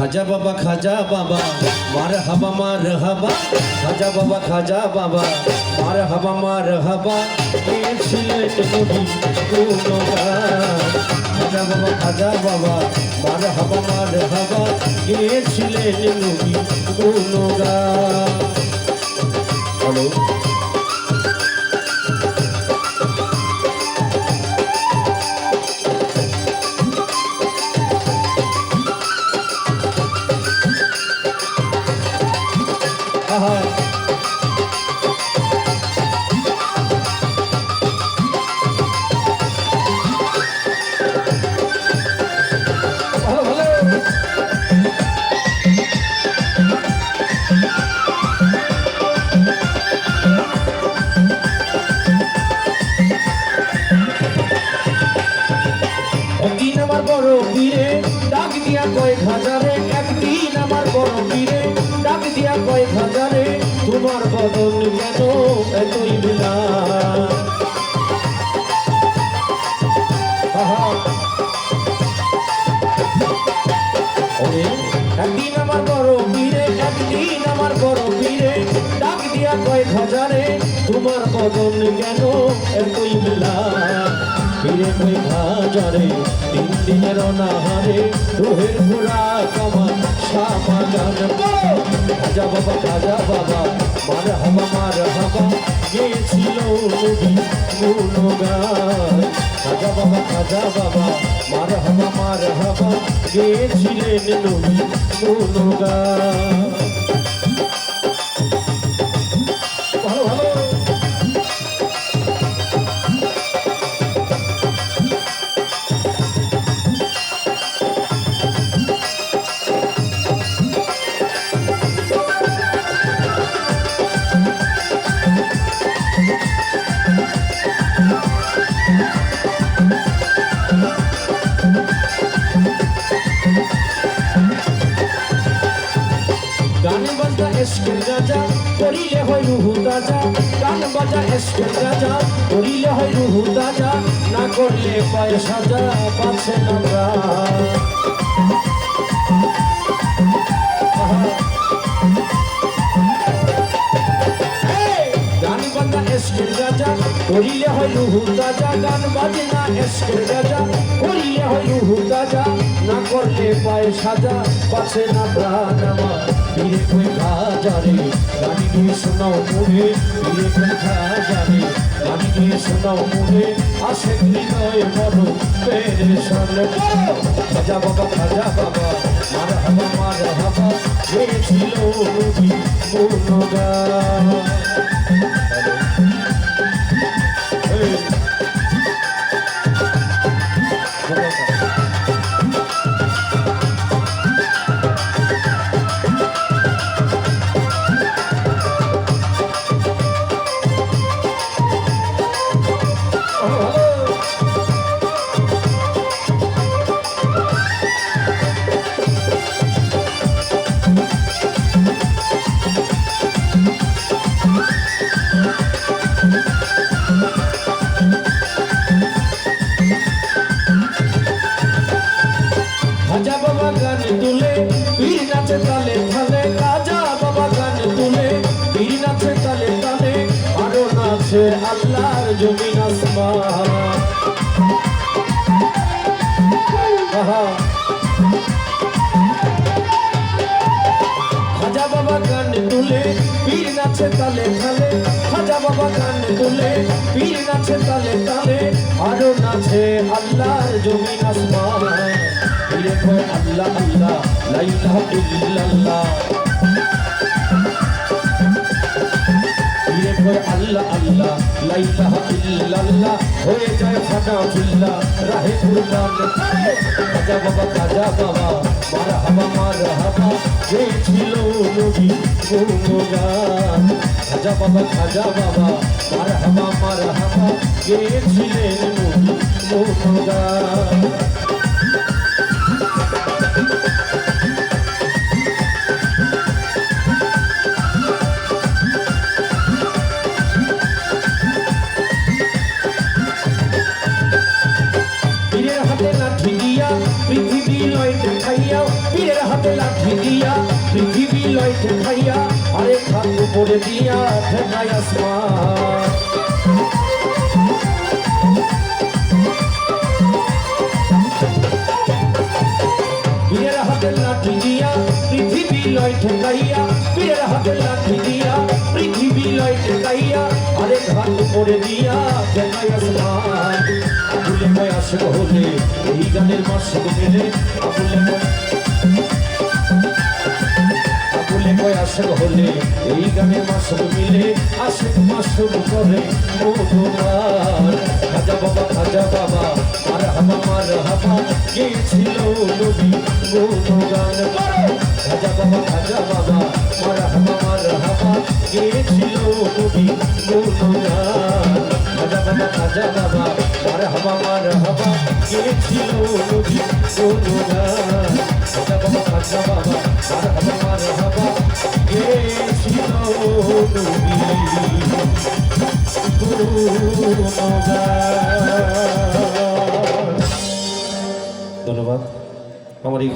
খাজা বাবা খাজা বাবা, মার হাবা মার হাবা, খাজা বাবা খাজা বাবা, মার হাবা মার হাবা খাজা বাবা খাজা বাবা, মার হাবা মার হাবা গেছিলেন নবী গুণগান হ্যালো একদিন আমার বড় বীরে ডাক দিয়া কয়েক হাজারে একদিন আমার বড় বীরে ডাক দিয়া কয়েক হাজারে তোমার বদল কেন এতই। ওরে, একদিন আমার বড় বীরে একদিন আমার বড় বীরে ডাক দিয়া কয়েক হাজারে তোমার বদল কেন এতই বেলা ফিরে হাজারে তিন দিনের অনাহারে, রোহের ঘোড়া কামান শামা গান খাজা বাবা খাজা বাবা, মার হাবা মার হাবা গেছিল গুণগান খাজা বাবা খাজা বাবা, মার হাবা মার হাবা গেছিলেন নবী গুণগান রাজা করিলে হয় রুহু তাজা। গান বাজা এসকের রাজা করিলে হয় রুহু তাজা। না করলে পায়ে সাজা পাচ্ছে এসকের করিলে হয় রুহু তাজা। গান বাজে না এসকের রাজা করিলে হয় রুহু তাজা। না করলে পায়ে সাজা পাচ্ছে না প্রাণ আমার। ফিরে কই খাজারে গানি দিয়ে শোনাও মুড়ে বিয়ে কই খাজারে গানি দিয়ে শোনাও মুড়ে আসে হৃদয় বড় পেরেশান খাজা বাবা খাজা বাবা, মার হাবা মার হাবা হয়েছিল নবী গুণগান। খাজা বাবা গান তুলে পীর নাচে তালে তালে খাজা বাবা গান তুলে পীর নাচে তালে তালে, আরও নাচে আল্লাহর জমিন আসমান। খাজা বাবা গান তুলে পীর নাচে তালে তালে, খাজা বাবা গান তুলে পীর নাচে তালে তালে, আরও নাচে আল্লাহর জমিন আসমান কয় আল্লাহ আল্লাহ লা ইলাহা ইল্লাল্লাহ কয় আল্লাহ আল্লাহ লা ইলাহা ইল্লাল্লাহ হয়ে যায় ফাটা ফিল্লা রাহে কুরবান খাজা বাবা খাজা বাবা মার হাবা মার হাবা যে ছিল নবী গুণগান খাজা বাবা খাজা বাবা মার হাবা মার হাবা গেছিলেন নবী গুণগান লইতে খাইয়া আরেক হাত উপরে দিয়া ঠেকাই আসমান। পীরের হাতে লাঠি দিয়া পৃথিবী লয় ঠেকাইয়া পীরের হাতে লাঠি দিয়া পৃথিবী লয় ঠেকাইয়া আরেক হাত উপরে দিয়া ঠেকাই আসমান। আবুলে ময় আসে হলে এই গানের মাসুক মেলে আবুলে ময় আবুলে ময় আসে হলে এই গানের মাসুক মিলে আসে মাসুক করে ও তোমার খাজা বাবা খাজা বাবা আর হামা মার হামা কে ছিল নবী? গুণগান করো। খাজা বাবা খাজা বাবা মার হামা মার হামা কে ছিল নবী? ও গুণগান খাজা বাবা খাজা বাবা মার হামা মার হামা কে ছিল নবী? ও গুণগান খাজা বাবা খাজা বাবা মার হামা ধন্যবাদ। আমার এই